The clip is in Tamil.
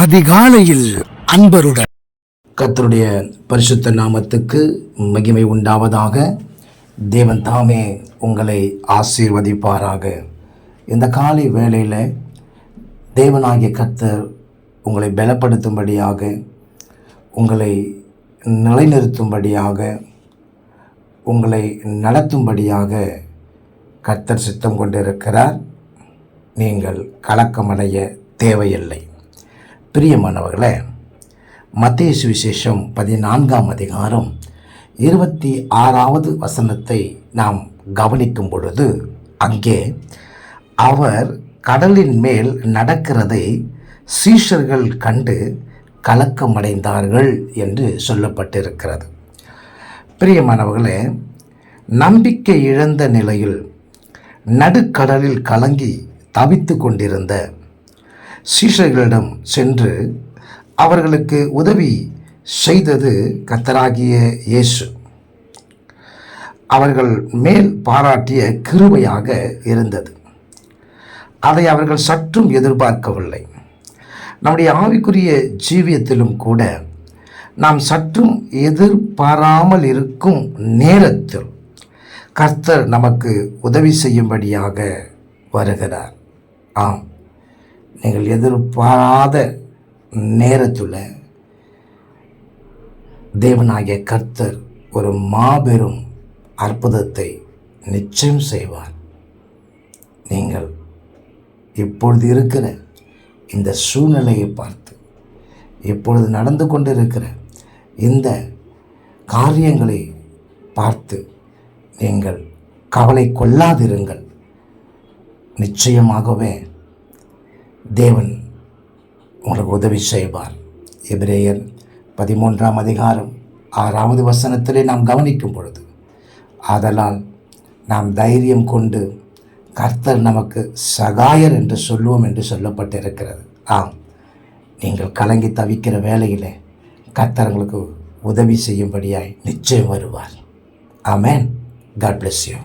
அதிகாலையில் அன்பருடன். கத்தருடைய பரிசுத்த நாமத்துக்கு மகிமை உண்டாவதாக. தேவன் தாமே உங்களை ஆசீர்வதிப்பாராக. இந்த காலை வேளையில் தேவனாகிய கத்தர் உங்களை பலப்படுத்தும்படியாக உங்களை நிலைநிறுத்தும்படியாக உங்களை நடத்தும்படியாக கர்த்தர் சித்தம் கொண்டிருக்கிறார். நீங்கள் கலக்கமடைய தேவையில்லை. பிரியமானவர்களே மத்திய சுவிசேஷம் பதினான்காம் அதிகாரம் இருபத்தி ஆறாவது வசனத்தை நாம் கவனிக்கும் பொழுது அங்கே அவர் கடலின் மேல் நடக்கிறதை சீஷர்கள் கண்டு கலக்கமடைந்தார்கள் என்று சொல்லப்பட்டிருக்கிறது. பிரியமானவர்களே நம்பிக்கை இழந்த நிலையில் நடுக்கடலில் கலங்கி தவித்து கொண்டிருந்த சீஷர்களிடம் சென்று அவர்களுக்கு உதவி செய்தது கத்தராகிய இயேசு. அவர்கள் மேல் பாராட்டிய கிருபையாக இருந்தது. அதை அவர்கள் சற்றும் எதிர்பார்க்கவில்லை. நம்முடைய ஆவிக்குரிய ஜீவியத்திலும் கூட நாம் சற்றும் எதிர்பாராமல் இருக்கும் நேரத்தில் கர்த்தர் நமக்கு உதவி செய்யும்படியாக வருகிறார். ஆம். நீங்கள் எதிர்பாராத நேரத்தில் தேவனாகிய கர்த்தர் ஒரு மாபெரும் அற்புதத்தை நிச்சயம் செய்வார். நீங்கள் இப்பொழுது இருக்கிற இந்த சூழ்நிலையை பார்த்து இப்பொழுது நடந்து கொண்டிருக்கிற இந்த காரியங்களை பார்த்து நீங்கள் கவலை கொள்ளாதிருங்கள். நிச்சயமாகவே தேவன் உங்களுக்கு உதவி செய்வார். எபிரேயர் பதிமூன்றாம் அதிகாரம் ஆறாவது வசனத்திலே நாம் கவனிக்கும் பொழுது ஆதலால் நாம் தைரியம் கொண்டு கர்த்தர் நமக்கு சகாயர் என்று சொல்லுவோம் என்று சொல்லப்பட்டிருக்கிறது. ஆம் நீங்கள் கலங்கி தவிக்கிற வேலையில் கர்த்தர் உங்களுக்கு உதவி செய்யும்படியாய் நிச்சயம் வருவார். ஆமேன். God bless you